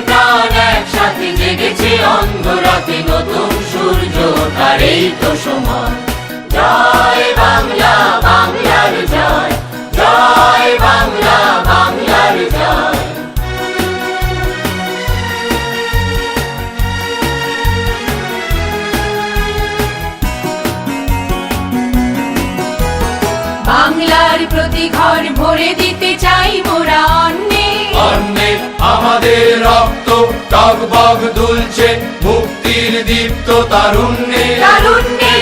প্রাণ একসাথে জেগেছে অন্ধরাতে নতুন সূর্য ওঠার তো সময়। জয় বাংলা, বাংলার জয়। জয় বাংলা, বাংলার জয়। বাংলার প্রতি ঘর ভরে দিতে চাই টকবগ দুলছে মুক্তির দীপ্ত তারুণ্যে। তারুণ্যে।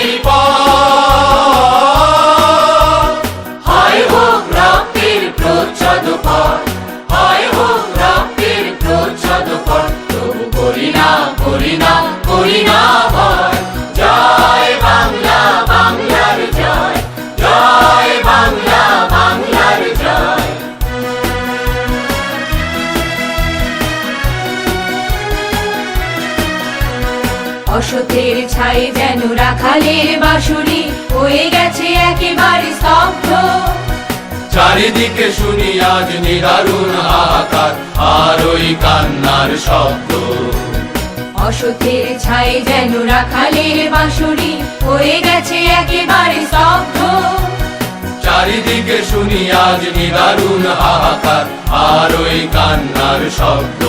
হয় হোক রক্তির প্রচ্ছদ পর হয় হোক রক্তির প্রচ্ছদ পর তবু করি না করি না করি না ভয়। অসতের ছাই যেন রাখালের বাঁশুরি হয়ে গেছে একেবারে স্তব্ধ। চারিদিকে শুনি আজ নিদারুণ হাহাকার আর ওই কান্নার শব্দ। অসতের ছাই যেন রাখালের বাঁশুরি হয়ে গেছে একেবারে স্তব্ধ। চারিদিকে শুনি আজ নিদারুণ হাহাকার আর ওই কান্নার শব্দ।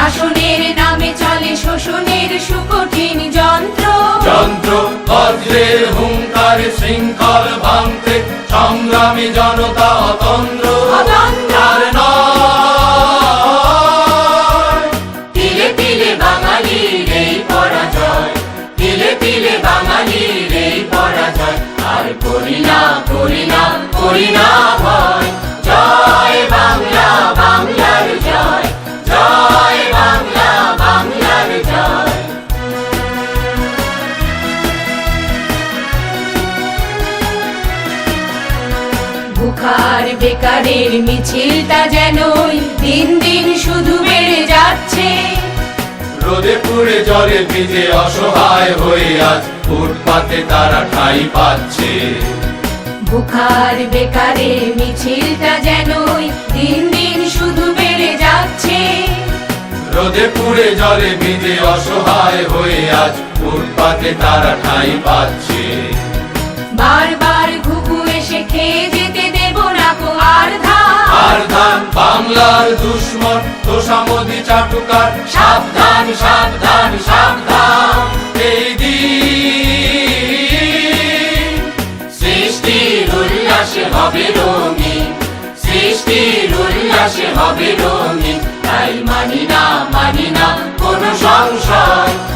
শাসনের নামে চলে শোষণের সুকঠিন যন্ত্র। যন্ত্র বজ্রের হুঙ্কার শৃঙ্খল ভাঙতে সংগ্রামী জনতা অতন্ত্র অতন্ত্র। তিলে তিলে বাঙালির এই পরাজয় তিলে তিলে বাঙালির এই পরাজয়। আর করি না করি না করি না ভয়। বুখার বেকারের মিছিলটা যেন দিন দিন শুধু বেড়ে যাচ্ছে। রোদে পুড়ে জলে ভিজে অসহায় হয়ে আজ ফুটপাতে তারা ঠাই পাচ্ছে। বুখার বেকারের মিছিলটা যেন দিন দিন শুধু বেড়ে যাচ্ছে। রোদে পুড়ে জলে ভিজে অসহায় হয়ে আজ ফুটপাতে তারা ঠাই পাচ্ছে। বারবার বাংলার দুশ্মন, তোষামদি চাটুকার। সাবধান সাবধান সাবধান। এই দিন সৃষ্টির উল্লাসে হবে রঙিন, সৃষ্টির উল্লাসে হবে রঙিন। তাই মানি না মানি না, কোনো সংশয়।